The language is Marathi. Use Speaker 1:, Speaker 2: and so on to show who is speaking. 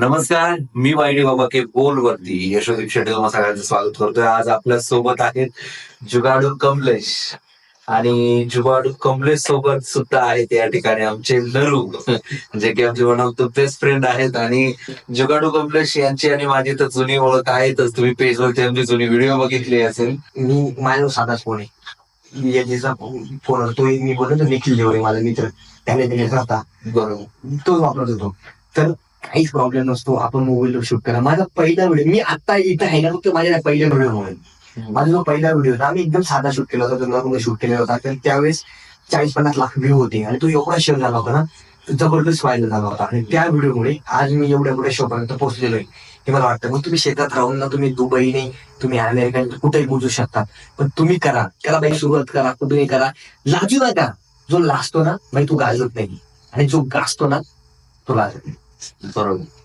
Speaker 1: नमस्कार मी वाईडी बाबा के बोल वरती यशोदीप शेट्टी तुम्हाला सगळ्यांचं स्वागत करतोय. आज आपल्यासोबत आहेत जुगाडू कमलेश. आणि जुगाडू कमलेश सोबत सुद्धा आहेत या ठिकाणी आमचे नरू जे की आमचे one of the best friend आहेत. आणि जुगाडू कमलेश यांची आणि माझी तर जुनी ओळख आहेतच. तुम्ही पेजवरती आमची जुनी व्हिडिओ बघितली असेल.
Speaker 2: मी माझा साधाच फोन आहे याचा फोन तो मी बोललो ना निखिल देवरे माझा मित्र. त्याने दिलेला होता.
Speaker 1: बरोबर.
Speaker 2: तोच वापरत होतो. तर काहीच प्रॉब्लेम नसतो. आपण मोबाईलवर शूट करा. माझा पहिला व्हिडिओ मी आता इथं आहे ना फक्त माझ्या पहिल्या व्हिडिओ म्हणून माझा जो पहिला व्हिडिओ होता आम्ही एकदम साधा शूट केला होता शूट केलेला होता. तर त्यावेळेस चाळीस पन्नास लाख व्ह्यू होते. आणि तो एवढा शेअर झाला होता ना जबरदस्त व्हायरल झाला होता. आणि त्या व्हिडिओमुळे आज मी एवढ्या मोठ्या शो पर्यंत पोहोचलेलो आहे हे मला वाटतं. मग तुम्ही शेतात राहून ना तुम्ही दुबई नाही तुम्ही अमेरिका कुठेही पोहोचू शकता. पण तुम्ही करा. करा बाई सुरुवात करा. कुठेही करा. लाजू नका. जो लाजतो ना बाई तो गाजत नाही. आणि जो गाजतो ना तो लाजत नाही.
Speaker 1: बरोबर